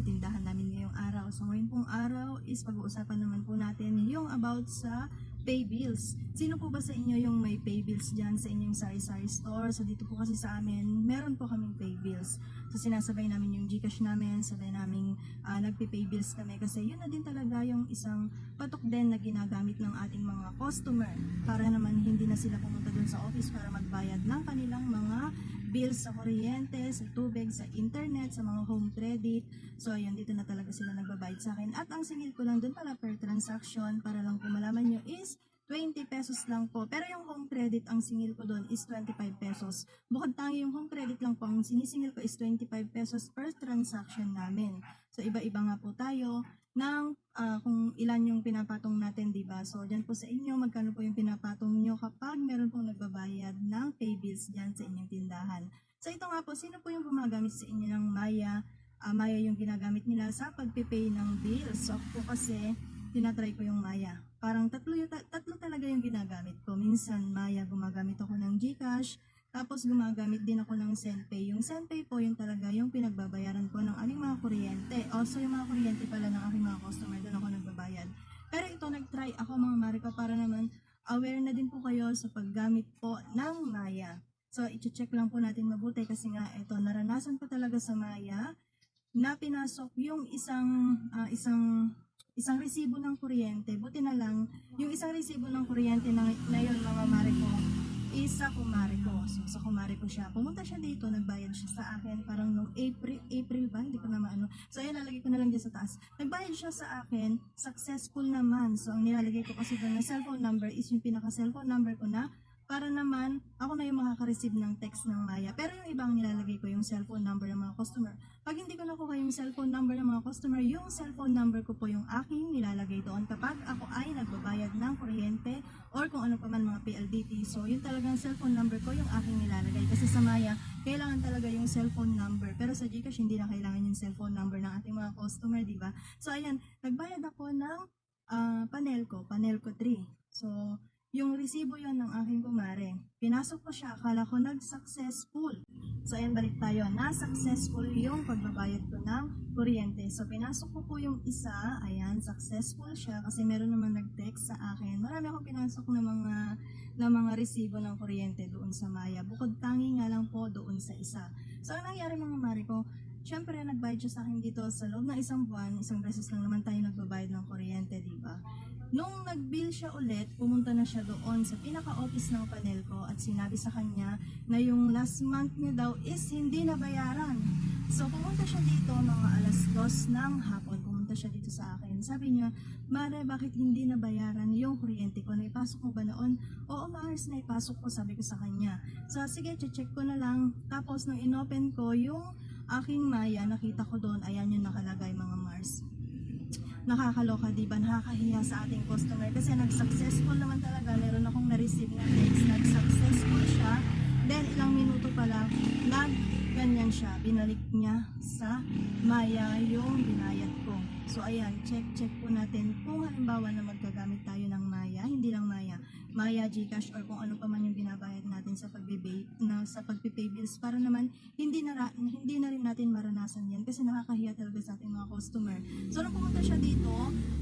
sa tindahan namin ngayong araw. So ngayon pong araw is pag-uusapan naman po natin yung about sa pay bills. Sino po ba sa inyo yung may pay bills dyan sa inyong sari-sari store? So dito po kasi sa amin, meron po kaming pay bills. So sinasabay namin yung Gcash namin, sabay namin uh, nagpe-pay bills kami kasi yun na din talaga yung isang patok din na ginagamit ng ating mga customer para naman hindi na sila pumunta dun sa office para magbayad ng kanilang mga bills sa kuryente, sa tubig, sa internet, sa mga home credit. So, ayun, dito na talaga sila nagbabayad sa akin. At ang singil ko lang dun pala per transaction, para lang po malaman nyo, is 20 pesos lang po. Pero yung home credit, ang singil ko doon is 25 pesos. Bukod tangi yung home credit lang po, ang sinisingil ko is 25 pesos per transaction namin. So, iba-iba nga po tayo ng ah, kung ilan yung pinapatong natin, di ba? So, dyan po sa inyo, magkano po yung pinapatong nyo kapag meron pong nagbabayad ng pay bills dyan sa inyong tindahan. So, ito nga po, sino po yung gumagamit sa inyo ng Maya? Ah, Maya yung ginagamit nila sa pagpipay ng bills. So, po kasi, tinatry ko yung Maya. Parang tatlo, tatlo talaga yung ginagamit ko. Minsan, Maya, gumagamit ako ng Gcash. Tapos gumagamit din ako ng SendPay. Yung SendPay po yung talaga yung pinagbabayaran ko ng aming mga kuryente. Also yung mga kuryente pala ng aking mga customer, doon ako nagbabayad. Pero ito nag-try ako mga Marika para naman aware na din po kayo sa paggamit po ng Maya. So, i-check lang po natin mabuti kasi nga ito, naranasan ko talaga sa Maya na pinasok yung isang ah, isang isang resibo ng kuryente. Buti na lang, yung isang resibo ng kuryente na, na yun, mga Mariko, isa kumare ko. So, sa kumare ko siya. Pumunta siya dito, nagbayad siya sa akin. Parang nung April, April ba? Hindi ko na maano. So, ayun, lalagay ko na lang dyan sa taas. Nagbayad siya sa akin, successful naman. So, ang nilalagay ko kasi doon na cellphone number is yung pinaka-cellphone number ko na para naman ako na yung makaka-receive ng text ng Maya. Pero yung ibang nilalagay ko yung cellphone number ng mga customer. Pag hindi ko nakuha yung cellphone number ng mga customer, yung cellphone number ko po yung aking nilalagay doon kapag ako ay nagbabayad ng kuryente or kung ano pa man mga PLDT. So, yun talagang cellphone number ko yung aking nilalagay. Kasi sa Maya, kailangan talaga yung cellphone number. Pero sa Gcash, hindi na kailangan yung cellphone number ng ating mga customer, di ba? So, ayan, nagbayad ako ng ah, panel ko, panel ko 3. So, yung resibo yon ng aking kumare. Pinasok ko siya, akala ko nag-successful. So, ayan, balik tayo. Na-successful yung pagbabayad ko ng kuryente. So, pinasok ko po yung isa. Ayan, successful siya kasi meron naman nag-text sa akin. Marami akong pinasok na mga na mga resibo ng kuryente doon sa Maya. Bukod tangi nga lang po doon sa isa. So, ang nangyari mga mari ko, Siyempre, nagbayad siya sa akin dito sa loob ng isang buwan. Isang beses lang naman tayo nagbabayad ng kuryente, di ba? Nung nag-bill siya ulit, pumunta na siya doon sa pinaka-office ng panel ko at sinabi sa kanya na yung last month niya daw is hindi nabayaran. So pumunta siya dito mga alas dos ng hapon. Pumunta siya dito sa akin. Sabi niya, Mare, bakit hindi nabayaran yung kuryente ko? Naipasok ko ba noon? Oo, Mars, naipasok ko, sabi ko sa kanya. So sige, check ko na lang. Tapos nung inopen ko yung aking Maya, nakita ko doon, ayan yung nakalagay mga Mars nakakaloka, di ba? Nakakahiya sa ating customer kasi nag-successful naman talaga. Meron akong na-receive na text, nag-successful siya. Then, ilang minuto pa lang, nag ganyan siya. Binalik niya sa Maya yung binayad ko. So, ayan, check-check po natin kung halimbawa na maggagamit tayo ng Maya, hindi lang Maya, Maya, Gcash, or kung ano pa man yung binabayad natin sa pagbibay, na, sa pagpipay bills para naman hindi na, hindi na rin natin maranasan yan kasi nakakahiya talaga sa ating mga customer. So, nung pumunta siya dito,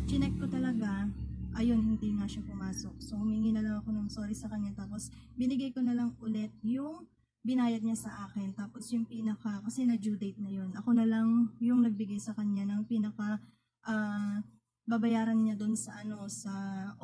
chinek ko talaga, ayun, hindi nga siya pumasok. So, humingi na lang ako ng sorry sa kanya. Tapos, binigay ko na lang ulit yung binayad niya sa akin. Tapos, yung pinaka, kasi na due date na yun. Ako na lang yung nagbigay sa kanya ng pinaka, ah, babayaran niya doon sa ano sa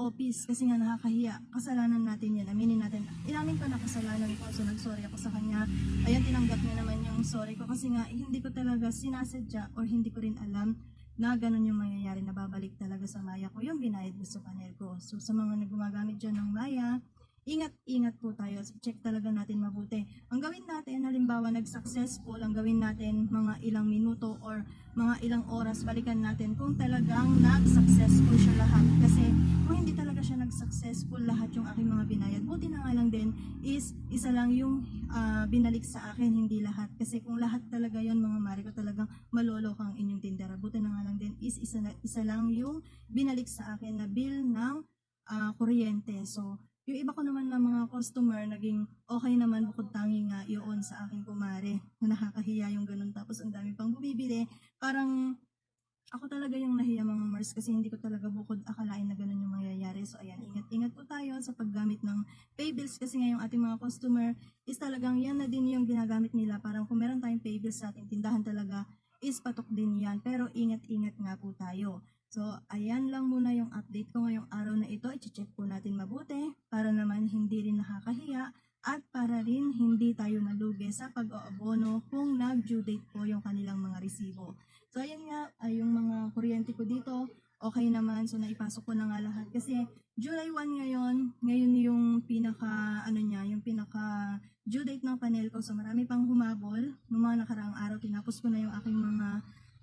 office. Kasi nga nakakahiya. Kasalanan natin yan aminin natin. Inamin ko na kasalanan ko. So nagsorry ako sa kanya. Ayan tinanggap niya naman yung sorry ko. Kasi nga hindi ko talaga sinasadya or hindi ko rin alam na ganun yung mangyayari. Na babalik talaga sa maya ko. Yung binayad ko sa panel ko. So sa mga naggumagamit dyan ng maya ingat-ingat po tayo. Check talaga natin mabuti. Ang gawin natin, halimbawa nag-successful, ang gawin natin mga ilang minuto or mga ilang oras, balikan natin kung talagang nag-successful siya lahat. Kasi kung hindi talaga siya nag-successful lahat yung aking mga binayad, buti na nga lang din is isa lang yung ah, binalik sa akin, hindi lahat. Kasi kung lahat talaga yon mga mari ko talagang malolo kang inyong tindera. Buti na nga lang din is isa, isa lang yung binalik sa akin na bill ng ah, kuryente. So, yung iba ko naman na mga customer, naging okay naman bukod tangi nga yun sa aking kumare. Na nakakahiya yung ganun. Tapos ang dami pang bumibili parang ako talaga yung nahiya mga Mars kasi hindi ko talaga bukod akalain na ganun yung mangyayari. So ayan, ingat-ingat po tayo sa paggamit ng pay bills kasi ngayong ating mga customer is talagang yan na din yung ginagamit nila. Parang kung meron tayong pay bills sa ating tindahan talaga is patok din yan. Pero ingat-ingat nga po tayo. So ayan lang muna yung update ko ngayong araw na ito. I-check po natin mabuti para naman hindi rin nakakahiya at para rin hindi tayo malugi sa pag-oobono kung nag-due date po yung kanilang mga resibo. So, ayan nga, ay yung mga kuryente ko dito, okay naman. So, naipasok ko na nga lahat. Kasi, July 1 ngayon, ngayon yung pinaka, ano niya, yung pinaka due date ng panel ko. So, marami pang humabol. Noong mga nakaraang araw, tinapos ko na yung aking mga,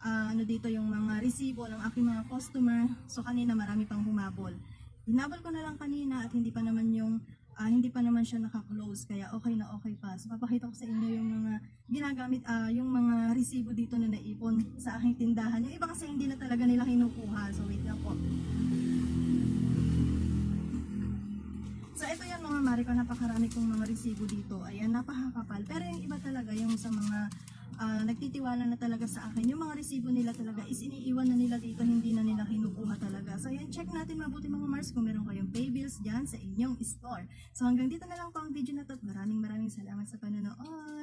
ah, ano dito, yung mga resibo ng aking mga customer. So, kanina marami pang humabol. Hinabol ko na lang kanina at hindi pa naman yung ah, hindi pa naman siya naka-close kaya okay na okay pa. So papakita ko sa inyo yung mga ginagamit ah yung mga resibo dito na naipon sa aking tindahan. Yung iba kasi hindi na talaga nila kinukuha. So wait lang po. So ito yan mga Mariko, napakarami kong mga resibo dito. Ayan, napakakapal. Pero yung iba talaga, yung sa mga ah, nagtitiwala na talaga sa akin, yung mga resibo nila talaga is iniiwan na nila dito, hindi na nila kinukuha talaga. So ayan, check natin mabuti mga Mars kung meron kayong pay bills dyan sa inyong store. So hanggang dito na lang po ang video na to. Maraming maraming salamat sa panonood.